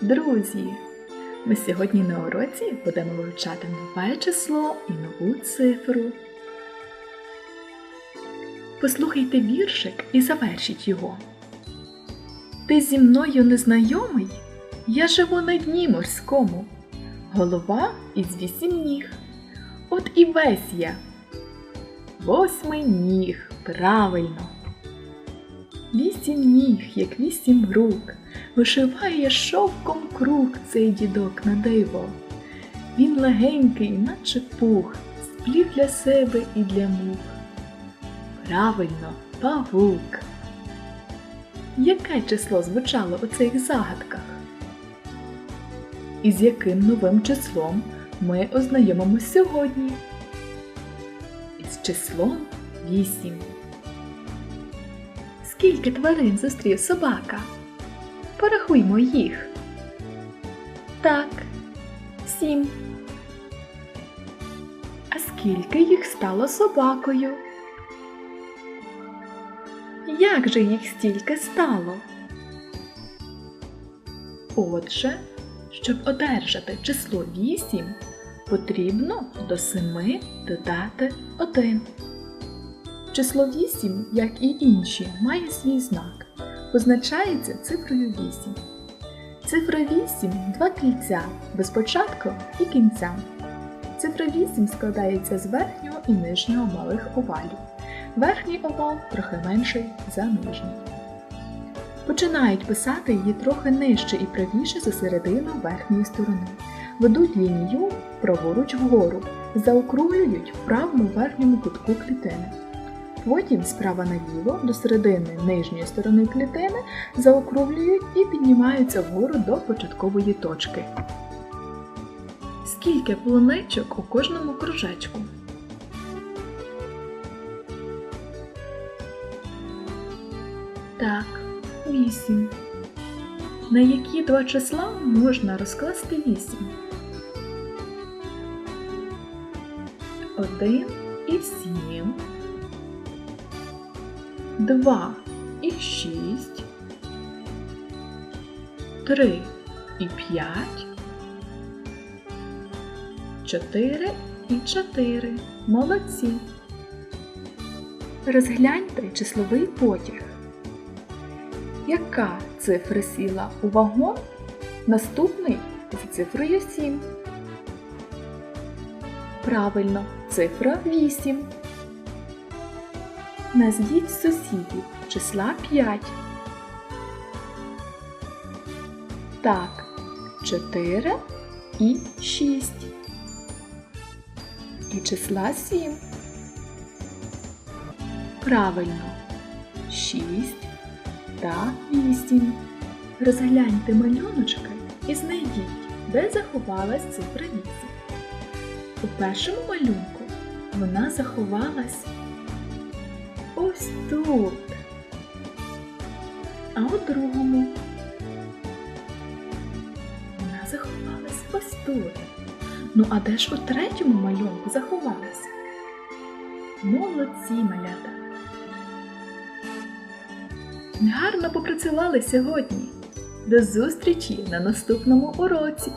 Друзі! Ми сьогодні на уроці будемо вивчати нове число і нову цифру. Послухайте віршик і завершіть його. Ти зі мною незнайомий? Я живу на дні морському. Голова із вісім ніг. От і весь я. Восьмий ніг, правильно. Вісім ніг, як вісім рук, вишиває шовком круг цей дідок на диво. Він легенький, наче пух, сплів для себе і для мух. Правильно, павук. Яке число звучало у цих загадках? І з яким новим числом ми ознайомимось сьогодні? Із числом 8. Скільки тварин зустрів собака? Порахуймо їх. Так, сім. А скільки їх стало собакою? Як же їх стільки стало? Отже, щоб одержати число 8, потрібно до 7 додати 1. Число 8, як і інші, має свій знак. Позначається цифрою 8. Цифра 8 два кільця без початку і кінця. Цифра 8 складається з верхнього і нижнього малих овалів. Верхній овал трохи менший за нижній. Починають писати її трохи нижче і правіше за середину верхньої сторони. Ведуть лінію праворуч вгору, заокруглюють в правому верхньому кутку клітини. Потім справа наліво до середини нижньої сторони клітини заокруглюють і піднімаються вгору до початкової точки. Скільки полуничок у кожному кружечку? Так, вісім. На які два числа можна розкласти вісім? Один і сім. 2 і 6, 3 і 5, 4 і 4. Молодці. Розгляньте числовий потяг. Яка цифра сіла у вагон? Наступний за цифрою 7. Правильно, цифра 8. Назвіть сусідів числа 5. Так, 4 і 6. І числа 7. Правильно. 6 та 8. Розгляньте малюночки і знайдіть, де заховалась цифра 8. У першому малюнку вона заховалась ось тут. А у другому вона заховалась ось тут. Ну, а де ж у третьому малюнку заховалася? Молодці малята! Гарно попрацювали сьогодні. До зустрічі на наступному уроці!